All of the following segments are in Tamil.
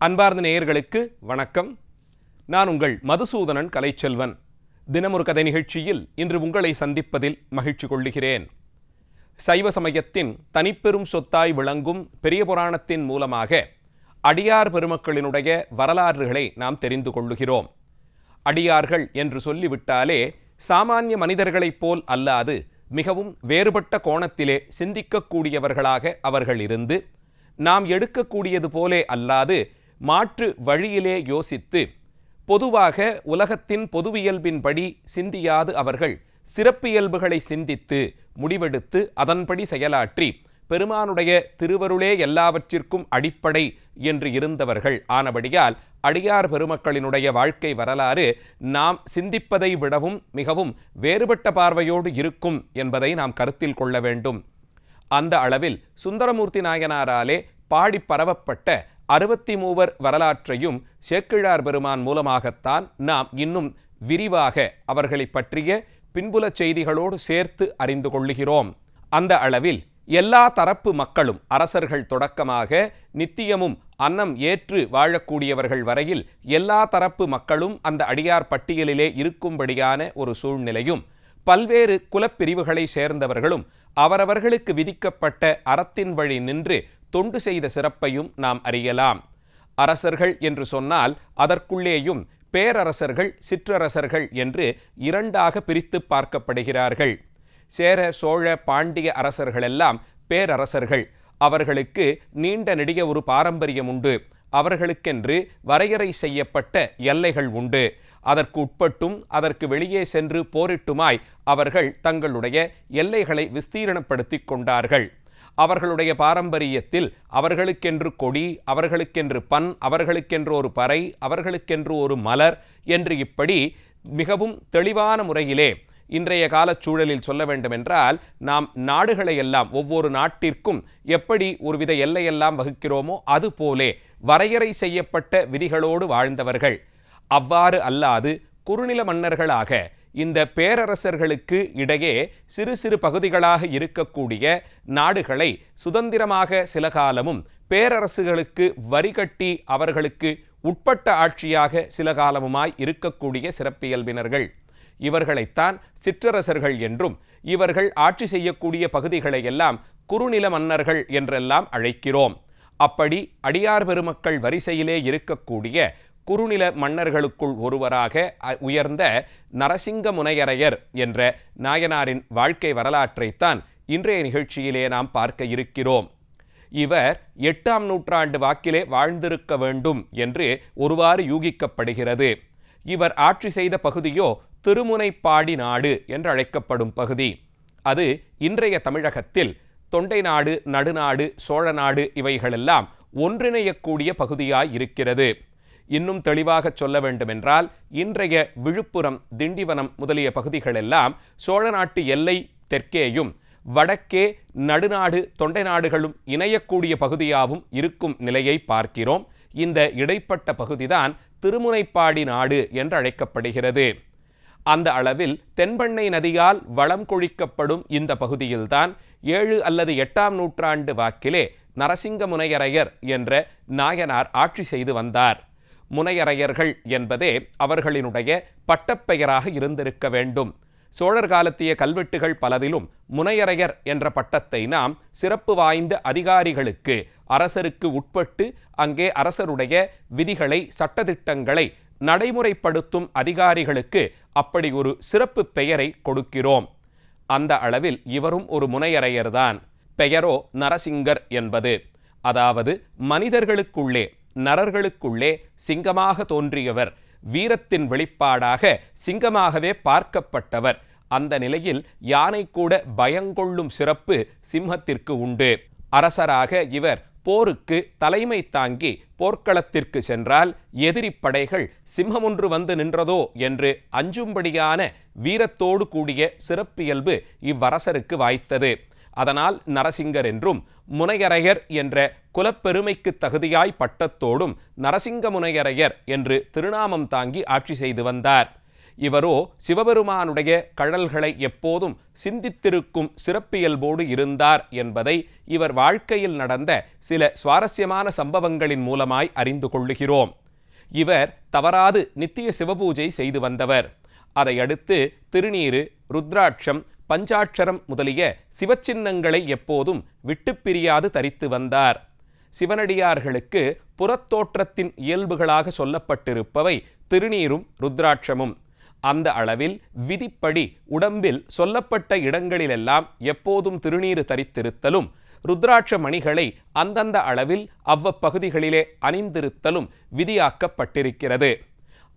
அன்பார்ந்த நேயர்களுக்கு வணக்கம். நான் உங்கள் மதுசூதனன் கலைச்செல்வன். தினமொரு கதை நிகழ்ச்சியில் இன்று உங்களை சந்திப்பதில் மகிழ்ச்சி கொள்ளுகிறேன். சைவ சமயத்தின் தனிப்பெரும் சொத்தாய் விளங்கும் பெரிய புராணத்தின் மூலமாக அடியார் பெருமக்களினுடைய வரலாறுகளை நாம் தெரிந்து கொள்ளுகிறோம். அடியார்கள் என்று சொல்லிவிட்டாலே சாமானிய மனிதர்களைப் போல் அல்லாது மிகவும் வேறுபட்ட கோணத்திலே சிந்திக்கக்கூடியவர்களாக அவர்கள் இருந்து நாம் எடுக்கக்கூடியது போலே அல்லாது மாற்று வழியிலே யோசித்து பொதுவாக உலகத்தின் பொதுவியல்பின்படி சிந்தியாது அவர்கள் சிறப்பியல்புகளை சிந்தித்து முடிவெடுத்து அதன்படி செயலாற்றி பெருமானுடைய திருவருளே எல்லாவற்றிற்கும் அடிப்படை என்று இருந்தவர்கள் ஆனபடியால் அடியார் பெருமக்களினுடைய வாழ்க்கை வரலாறு நாம் சிந்திப்பதை விடவும் மிகவும் வேறுபட்ட பார்வையோடு இருக்கும் என்பதை நாம் கருத்தில் கொள்ள வேண்டும். அந்த அளவில் சுந்தரமூர்த்தி நாயனாராலே பாடி பரவப்பட்ட அறுபத்தி மூவர் வரலாற்றையும் சேக்கிழார் பெருமான் மூலமாகத்தான் நாம் இன்னும் விரிவாக அவர்களை பற்றிய பின்புலச் செய்திகளோடு சேர்த்து அறிந்து கொள்ளுகிறோம். அந்த அளவில் எல்லா தரப்பு மக்களும் அரசர்கள் தொடக்கமாக நித்தியமும் அன்னம் ஏற்று வாழக்கூடியவர்கள் வரையில் எல்லா தரப்பு மக்களும் அந்த அடியார் பட்டியலிலே இருக்கும்படியான ஒரு சூழ்நிலையும் பல்வேறு குலப்பிரிவுகளை சேர்ந்தவர்களும் அவரவர்களுக்கு விதிக்கப்பட்ட அறத்தின் வழி நின்று தொண்டு செய்த சிறப்பையும் நாம் அறியலாம். அரசர்கள் என்று சொன்னால் அதற்குள்ளேயும் பேரரசர்கள் சிற்றரசர்கள் என்று இரண்டாக பிரித்து பார்க்கப்படுகிறார்கள். சேர சோழ பாண்டிய அரசர்களெல்லாம் பேரரசர்கள். அவர்களுக்கு நீண்ட நெடிய ஒரு பாரம்பரியம் உண்டு. அவர்களுக்கென்று வரையறை செய்யப்பட்ட எல்லைகள் உண்டு. அதற்கு உட்பட்டும் அதற்கு வெளியே சென்று போரிட்டுமாய் அவர்கள் தங்களுடைய எல்லைகளை விஸ்தீரணப்படுத்திக் கொண்டார்கள். அவர்களுடைய பாரம்பரியத்தில் அவர்களுக்கென்று கொடி அவர்களுக்கென்று பண் அவர்களுக்கென்று ஒரு பறை அவர்களுக்கென்று ஒரு மலர் என்று இப்படி மிகவும் தெளிவான முறையிலே இன்றைய காலச் சூழலில் சொல்ல வேண்டுமென்றால் நாம் நாடுகளை எல்லாம் ஒவ்வொரு நாட்டிற்கும் எப்படி ஒருவித எல்லையெல்லாம் வகுக்கிறோமோ அதுபோலே வரையறை செய்யப்பட்ட விதிகளோடு வாழ்ந்தவர்கள். அவ்வாறு அல்லாது குறுநில மன்னர்களாக இந்த பேரரசர்களுக்கு இடையே சிறு சிறு பகுதிகளாக இருக்கக்கூடிய நாடுகளை சுதந்திரமாக சில காலமும் பேரரசுகளுக்கு வரி கட்டி அவர்களுக்கு உட்பட்ட ஆட்சியாக சில காலமுமாய் இருக்கக்கூடிய சிறப்பியல்பினர்கள். இவர்களைத்தான் சிற்றரசர்கள் என்றும் இவர்கள் ஆட்சி செய்யக்கூடிய பகுதிகளை எல்லாம் குறுநில மன்னர்கள் என்றெல்லாம் அழைக்கிறோம். அப்படி அடியார் பெருமக்கள் வரிசையிலே இருக்கக்கூடிய குறுநில மன்னர்களுக்குள் ஒருவராக உயர்ந்த நரசிங்க முனையரையர் என்ற நாயனாரின் வாழ்க்கை வரலாற்றைத்தான் இன்றைய நிகழ்ச்சியிலே நாம் பார்க்க இருக்கிறோம். இவர் எட்டாம் நூற்றாண்டு வாக்கிலே வாழ்ந்திருக்க வேண்டும் என்று ஒருவாறு யூகிக்கப்படுகிறது. இவர் ஆட்சி செய்த பகுதியோ திருமுனைப்பாடி நாடு என்று அழைக்கப்படும் பகுதி. அது இன்றைய தமிழகத்தில் தொண்டை நாடு நடுநாடு சோழநாடு இவைகளெல்லாம் ஒன்றிணையக்கூடிய பகுதியாய் இருக்கிறது. இன்னும் தெளிவாக சொல்ல வேண்டுமென்றால் இன்றைய விழுப்புரம் திண்டிவனம் முதலிய பகுதிகளெல்லாம் சோழ நாட்டு எல்லை தெற்கேயும் வடக்கே நடுநாடு தொண்டை நாடுகளும் இணையக்கூடிய பகுதியாகவும் இருக்கும் நிலையை பார்க்கிறோம். இந்த இடைப்பட்ட பகுதிதான் திருமுனைப்பாடி நாடு என்று அழைக்கப்படுகிறது. அந்த அளவில் தென்பெண்ணை நதியால் வளம் கொழிக்கப்படும் இந்த பகுதியில்தான் ஏழு அல்லது எட்டாம் நூற்றாண்டு வாக்கிலே நரசிங்க முனையரையர் என்ற நாயனார் ஆட்சி செய்து வந்தார். முனையரையர்கள் என்பதே அவர்களினுடைய பட்டப்பெயராக இருந்திருக்க வேண்டும். சோழர் காலத்திய கல்வெட்டுகள் பலதிலும் முனையரையர் என்ற பட்டத்தை நாம் சிறப்பு வாய்ந்த அதிகாரிகளுக்கு அரசருக்கு உட்பட்டு அங்கே அரசருடைய விதிகளை சட்டதிட்டங்களை நடைமுறைப்படுத்தும் அதிகாரிகளுக்கு அப்படி ஒரு சிறப்பு பெயரை கொடுக்கிறோம். அந்த அளவில் இவரும் ஒரு முனையரையர்தான் பெயரோ நரசிங்கர் என்பது. அதாவது மனிதர்களுக்குள்ளே நரர்களுக்குள்ளே சிங்கமாக தோன்றியவர். வீரத்தின் வெளிப்பாடாக சிங்கமாகவே பார்க்கப்பட்டவர். அந்த நிலையில் யானை கூட பயங்கொள்ளும் சிறப்பு சிம்மத்திற்கு உண்டு. அரசராக இவர் போருக்கு தலைமை தாங்கி போர்க்களத்திற்கு சென்றால் எதிரி படைகள் சிம்மமொன்று வந்து நின்றதோ என்று அஞ்சும்படியான வீரத்தோடு கூடிய சிறப்பியல்பு இவ்வரசருக்கு வாய்த்தது. அதனால் நரசிங்கர் என்றும் முனையரையர் என்ற குலப்பெருமைக்கு தகுதியாய் பட்டத்தோடும் நரசிங்க முனையரையர் என்று திருநாமம் தாங்கி ஆட்சி செய்து வந்தார். இவரோ சிவபெருமானுடைய கழல்களை எப்போதும் சிந்தித்திருக்கும் சிறப்பியல்போடு இருந்தார் என்பதை இவர் வாழ்க்கையில் நடந்த சில சுவாரஸ்யமான சம்பவங்களின் மூலமாய் அறிந்து கொள்ளுகிறோம். இவர் தவறாது நித்திய சிவபூஜை செய்து வந்தவர். அதையடுத்து திருநீறு ருத்ராட்சம் பஞ்சாட்சரம் முதலிய சிவச்சின்னங்களை எப்போதும் விட்டு பிரியாது தரித்து வந்தார். சிவனடியார்களுக்கு புறத்தோற்றத்தின் இயல்புகளாக சொல்லப்பட்டிருப்பவை திருநீரும் ருத்ராட்சமும். அந்த அளவில் விதிப்படி உடம்பில் சொல்லப்பட்ட இடங்களிலெல்லாம் எப்போதும் திருநீறு தரித்திருத்தலும் ருத்ராட்ச மணிகளை அந்தந்த அளவில் அவ்வப்பகுதிகளிலே அணிந்திருத்தலும் விதியாக்கப்பட்டிருக்கிறது.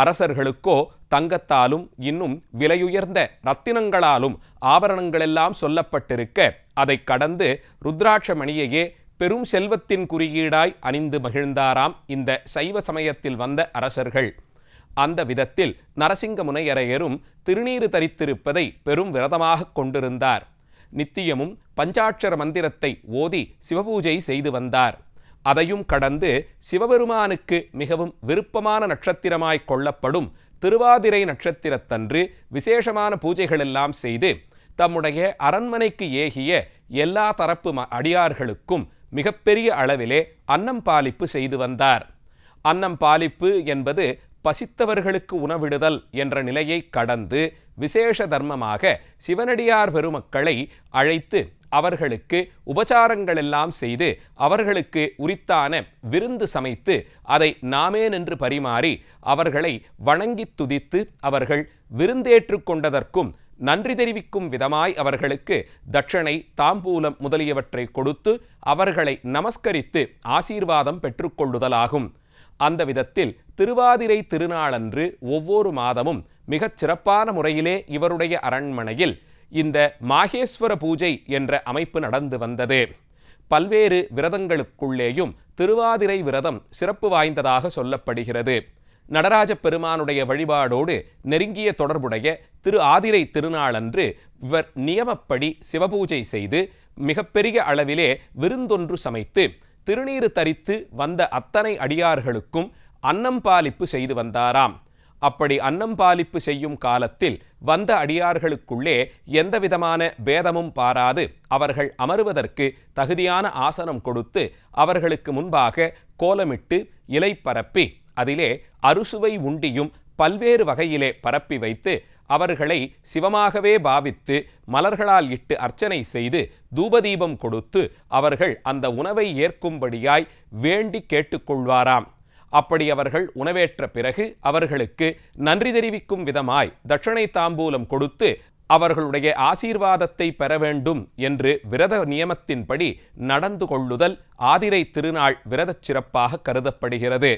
அரசர்களுக்கோ தங்கத்தாலும் இன்னும் விலையுயர்ந்த ரத்தினங்களாலும் ஆபரணங்களெல்லாம் சொல்லப்பட்டிருக்க அதை கடந்து ருத்ராட்ச மணியையே பெரும் செல்வத்தின் குறியீடாய் அணிந்து மகிழ்ந்தாராம் இந்த சைவ சமயத்தில் வந்த அரசர்கள். அந்த விதத்தில் நரசிங்க முனையரையரும் திருநீறு தரித்திருப்பதை பெரும் விரதமாக கொண்டிருந்தார். நித்தியமும் பஞ்சாட்சர மந்திரத்தை ஓதி சிவபூஜை செய்து வந்தார். அதையும் கடந்து சிவபெருமானுக்கு மிகவும் விருப்பமான நட்சத்திரமாய் கொள்ளப்படும் திருவாதிரை நட்சத்திரத்தன்று விசேஷமான பூஜைகளெல்லாம் செய்து தம்முடைய அரண்மனைக்கு ஏகிய எல்லா தரப்பு அடியார்களுக்கும் மிகப்பெரிய அளவிலே அன்னம் பாலிப்பு செய்து வந்தார். அன்னம் பாலிப்பு என்பது பசித்தவர்களுக்கு உணவிடுதல் என்ற நிலையை கடந்து விசேஷ தர்மமாக சிவனடியார் பெருமக்களை அழைத்து அவர்களுக்கு உபச்சாரங்கள் எல்லாம் செய்து அவர்களுக்கு உரித்தான விருந்து சமைத்து அதை நாமே நின்று பரிமாறி அவர்களை வணங்கி துதித்து அவர்கள் விருந்தேற்று கொண்டதற்கும் நன்றி தெரிவிக்கும் விதமாய் அவர்களுக்கு தட்சணை தாம்பூலம் முதலியவற்றை கொடுத்து அவர்களை நமஸ்கரித்து ஆசீர்வாதம் பெற்றுக்கொள்ளுதலாகும் அந்த விதத்தில் திருவாதிரை திருநாளன்று ஒவ்வொரு மாதமும் மிகச் சிறப்பான முறையிலே இவருடைய அரண்மனையில் இந்த மாகேஸ்வர பூஜை என்ற அமைப்பு நடந்து வந்தது. பல்வேறு விரதங்களுக்குள்ளேயும் திருவாதிரை விரதம் சிறப்பு வாய்ந்ததாக சொல்லப்படுகிறது. நடராஜ பெருமானுடைய வழிபாடோடு நெருங்கிய தொடர்புடைய திரு ஆதிரை திருநாளன்று இவர் நியமப்படி சிவபூஜை செய்து மிகப்பெரிய அளவிலே விருந்தொன்று சமைத்து திருநீறு தரித்து வந்த அத்தனை அடியார்களுக்கும் அன்னம் பாலிப்பு செய்து வந்தாராம். அப்படி அன்னம் பாலிப்பு செய்யும் காலத்தில் வந்த அடியார்களுக்குள்ளே எந்தவிதமான பேதமும் பாராது. அவர்கள் அமருவதற்கு தகுதியான ஆசனம் கொடுத்து அவர்களுக்கு முன்பாக கோலமிட்டு இலை பரப்பி அதிலே அறுசுவை உண்டியும் பல்வேறு வகையிலே பரப்பி வைத்து அவர்களை சிவமாகவே பாவித்து மலர்களால் இட்டு அர்ச்சனை செய்து தூபதீபம் கொடுத்து அவர்கள் அந்த உணவை ஏற்கும்படியாய் வேண்டி கேட்டுக்கொள்வாராம் அப்படி அவர்கள் உணவேற்ற பிறகு அவர்களுக்கு நன்றி தெரிவிக்கும் விதமாய் தட்சணை தாம்பூலம் கொடுத்து அவர்களுடைய ஆசீர்வாதத்தை பெற வேண்டும் என்று விரத நியமத்தின்படி நடந்து கொள்ளுதல் ஆதிரை திருநாள் விரதச் சிறப்பாக கருதப்படுகிறது.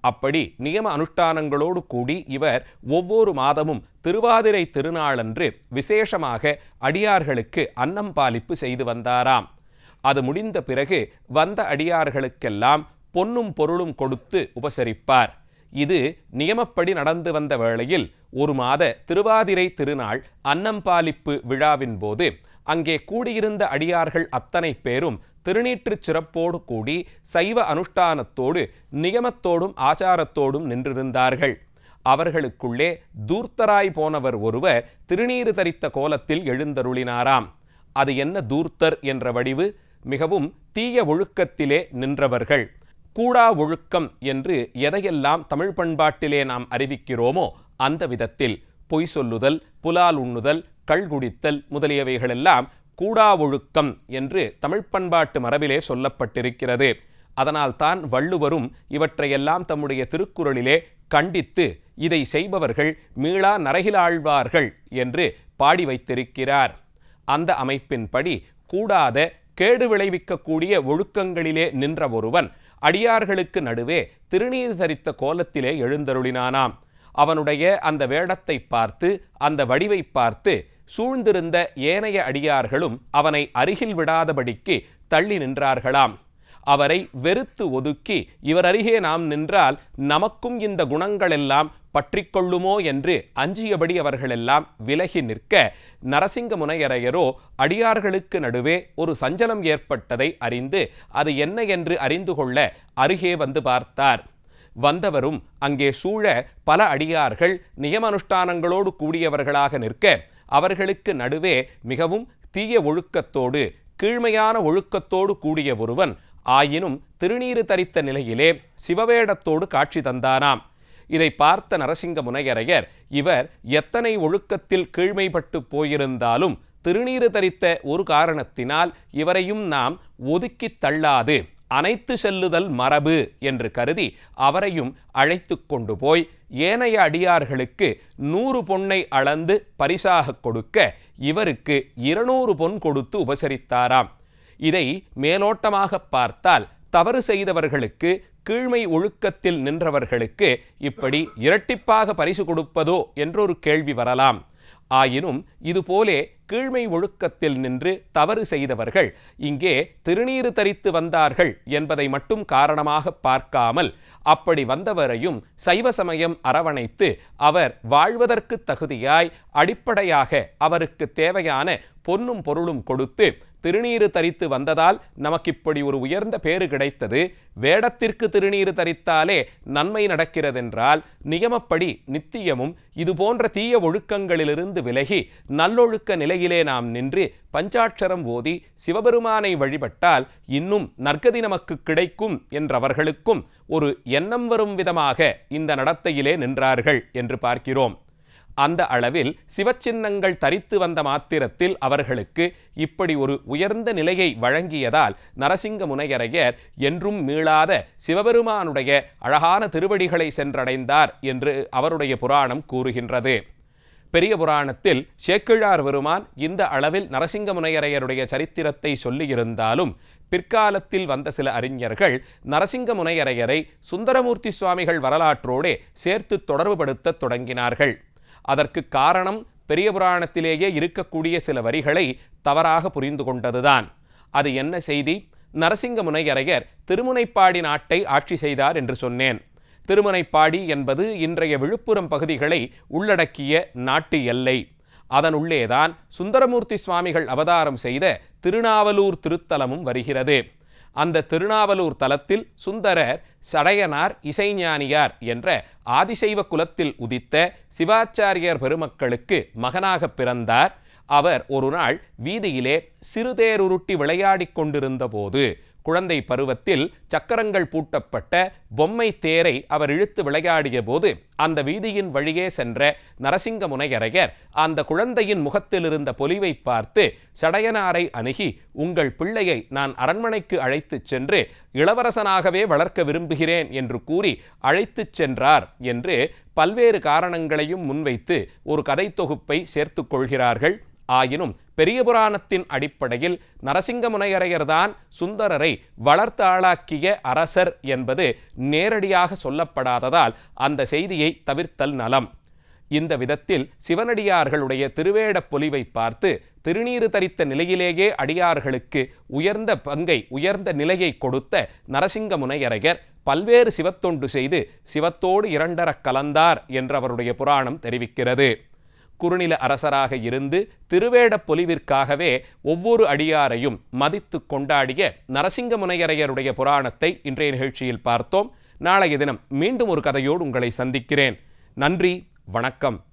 அப்படி நியம அனுஷ்டானங்களோடு கூடி இவர் ஒவ்வொரு மாதமும் திருவாதிரை திருநாளன்று விசேஷமாக அடியார்களுக்கு அன்னம் பாலிப்பு செய்து வந்தாராம். அது முடிந்த பிறகு வந்த அடியார்களுக்கெல்லாம் பொன்னும் பொருளும் கொடுத்து உபசரிப்பார். இது நியமப்படி நடந்து வந்த வேளையில் ஒரு மாத திருவாதிரை திருநாள் அன்னம்பாலிப்பு விழாவின் போது அங்கே கூடியிருந்த அடியார்கள் அத்தனை பேரும் திருநீற்றுச் சிறப்போடு கூடி சைவ அனுஷ்டானத்தோடு நியமத்தோடும் ஆச்சாரத்தோடும் நின்றிருந்தார்கள். அவர்களுக்குள்ளே தூர்த்தராய் போனவர் ஒருவர் திருநீறு தரித்த கோலத்தில் எழுந்தருளினாராம். அது என்ன தூர்த்தர் என்ற வடிவு? மிகவும் தீய ஒழுக்கத்திலே நின்றவர்கள். கூடா ஒழுக்கம் என்று எதையெல்லாம் தமிழ் பண்பாட்டிலே நாம் அறிவிக்கிறோமோ அந்த விதத்தில் பொய் சொல்லுதல் புலால் உண்ணுதல் கள் குடித்தல் முதலியவைகளெல்லாம் கூடா ஒழுக்கம் என்று தமிழ் பண்பாட்டு மரபிலே சொல்லப்பட்டிருக்கிறது. அதனால் தான் வள்ளுவரும் இவற்றையெல்லாம் தம்முடைய திருக்குறளிலே கண்டித்து இதை செய்பவர்கள் மீளா நரகிலாழ்வார்கள் என்று பாடி வைத்திருக்கிறார். அந்த அமைப்பின்படி கூடாத கேடு விளைவிக்கக்கூடிய ஒழுக்கங்களிலே நின்ற ஒருவன் அடியார்களுக்கு நடுவே திருநீர் தரித்த கோலத்திலே எழுந்தருளினானாம். அவனுடைய அந்த வேடத்தை பார்த்து அந்த வடிவை பார்த்து சூழ்ந்திருந்த ஏனைய அடியார்களும் அவனை அருகில் விடாதபடிக்கு தள்ளி நின்றார்களாம். அவரை வெறுத்து ஒதுக்கி இவர் அருகே நாம் நின்றால் நமக்கும் இந்த குணங்களெல்லாம் பற்றி கொள்ளுமோ என்று அஞ்சியபடி அவர்களெல்லாம் விலகி நிற்க நரசிங்க முனையரையரோ அடியார்களுக்கு நடுவே ஒரு சஞ்சலம் ஏற்பட்டதை அறிந்து அது என்ன என்று அறிந்து கொள்ள அருகே வந்து பார்த்தார். வந்தவரும் அங்கே சூழ பல அடியார்கள் நியமனுஷ்டானங்களோடு கூடியவர்களாக நிற்க அவர்களுக்கு நடுவே மிகவும் தீய ஒழுக்கத்தோடு கீழ்மையான ஒழுக்கத்தோடு கூடிய ஒருவன் ஆயினும் திருநீறு தரித்த நிலையிலே சிவவேடத்தோடு காட்சி தந்தானாம். இதை பார்த்த நரசிங்க முனையரையர் இவர் எத்தனை ஒழுக்கத்தில் கீழ்மைப்பட்டு போயிருந்தாலும் திருநீறு தரித்த ஒரு காரணத்தினால் இவரையும் நாம் ஒதுக்கித் தள்ளாது. அனைத்து செல்லுதல் மரபு என்று கருதி அவரையும் அழைத்து கொண்டு போய் ஏனைய அடியார்களுக்கு நூறு பொன்னை அளந்து பரிசாக கொடுக்க இவருக்கு இருநூறு பொன் கொடுத்து உபசரித்தாராம். இதை மேலோட்டமாக பார்த்தால் தவறு செய்தவர்களுக்கு கீழ்மை ஒழுக்கத்தில் நின்றவர்களுக்கு இப்படி இரட்டிப்பாக பரிசு கொடுப்பதோ என்றொரு கேள்வி வரலாம். ஆயினும் இதுபோலே கீழ்மை ஒழுக்கத்தில் நின்று தவறு செய்தவர்கள் இங்கே திருநீறு தரித்து வந்தார்கள் என்பதை மட்டும் காரணமாக பார்க்காமல் அப்படி வந்தவரையும் சைவ சமயம் அரவணைத்து அவர் வாழ்வதற்கு தகுதியாய் அடிப்படையாக அவருக்கு தேவையான பொன்னும் பொருளும் கொடுத்து திருநீறு தரித்து வந்ததால் நமக்கு இப்படி ஒரு உயர்ந்த பேறு கிடைத்தது. வேடத்திற்கு திருநீறு தரித்தாலே நன்மை நடக்கிறதென்றால் நியமப்படி நித்தியமும் இது போன்ற தீய ஒழுக்கங்களிலிருந்து விலகி நல்லொழுக்க நிலையிலே நாம் நின்று பஞ்சாட்சரம் ஓதி சிவபெருமானை வழிபட்டால் இன்னும் நற்கதி நமக்கு கிடைக்கும் என்றவர்களுக்கும் ஒரு எண்ணம் வரும் விதமாக இந்த நடத்தையிலே நின்றார்கள் என்று பார்க்கிறோம். அந்த அளவில் சிவச்சின்னங்கள் தரித்து வந்த மாத்திரத்தில் அவர்களுக்கு இப்படி ஒரு உயர்ந்த நிலையை வழங்கியதால் நரசிங்க முனையரையர் என்றும் மீளாத சிவபெருமானுடைய அழகான திருவடிகளை சென்றடைந்தார் என்று அவருடைய புராணம் கூறுகின்றது. பெரிய புராணத்தில் சேக்கிழார் பெருமான் இந்த அளவில் நரசிங்க முனையரையருடைய சரித்திரத்தை சொல்லியிருந்தாலும் பிற்காலத்தில் வந்த சில அறிஞர்கள் நரசிங்க முனையரையரை சுந்தரமூர்த்தி சுவாமிகள் வரலாற்றோடே சேர்த்து தொடர்புபடுத்த தொடங்கினார்கள். அதற்கு காரணம் பெரிய புராணத்திலேயே இருக்கக்கூடிய சில வரிகளை தவறாக புரிந்து கொண்டதுதான். அது என்ன செய்தி? நரசிங்க முனையரையர் திருமுனைப்பாடி நாட்டை ஆட்சி செய்தார் என்று சொன்னேன். திருமுனைப்பாடி என்பது இன்றைய விழுப்புரம் பகுதிகளை உள்ளடக்கிய நாட்டு எல்லை. அதனுள்ளேதான் சுந்தரமூர்த்தி சுவாமிகள் அவதாரம் செய்த திருநாவலூர் திருத்தலமும் வருகிறது. அந்த திருநாவலூர் தலத்தில் சுந்தரர் சடையனார் இசைஞானியார் என்ற ஆதிசைவ குலத்தில் உதித்த சிவாச்சாரியர் பெருமக்களுக்கு மகனாக பிறந்தார். அவர் ஒரு நாள் வீதியிலே சிறுதேருருட்டி விளையாடிக் கொண்டிருந்த போது குழந்தை பருவத்தில் சக்கரங்கள் பூட்டப்பட்ட பொம்மை தேரை அவர் இழுத்து விளையாடிய போது அந்த வீதியின் வழியே சென்ற நரசிங்க முனையரையர் அந்த குழந்தையின் முகத்தில் இருந்த பொலிவை பார்த்து சடையனாரை அணுகி உங்கள் பிள்ளையை நான் அரண்மனைக்கு அழைத்துச் சென்று இளவரசனாகவே வளர்க்க விரும்புகிறேன் என்று கூறி அழைத்துச் சென்றார் என்று பல்வேறு காரணங்களையும் முன்வைத்து ஒரு கதை தொகுப்பை சேர்த்துக் கொள்கிறார்கள். ஆயினும் பெரிய புராணத்தின் அடிப்படையில் நரசிங்க முனையரையர்தான் சுந்தரரை வளர்த்து ஆளாக்கிய அரசர் என்பது நேரடியாக சொல்லப்படாததால் அந்த செய்தியை தவிர்த்தல் நலம். இந்த விதத்தில் சிவனடியார்களுடைய திருவேடப் பொலிவை பார்த்து திருநீறு தரித்த நிலையிலேயே அடியார்களுக்கு உயர்ந்த பங்கை உயர்ந்த நிலையை கொடுத்த நரசிங்க முனையரையர் பல்வேறு சிவத்தொண்டு செய்து சிவத்தோடு இரண்டரக் கலந்தார் என்று அவருடைய புராணம் தெரிவிக்கிறது. குறுநில அரசராக இருந்து திருவேட பொலிவிற்காகவே ஒவ்வொரு அடியாரையும் மதித்து கொண்டாடிய நரசிங்க முனையரையருடைய புராணத்தை இன்றைய நிகழ்ச்சியில் பார்த்தோம். நாளைய தினம் மீண்டும் ஒரு கதையோடு உங்களை சந்திக்கிறேன். நன்றி வணக்கம்.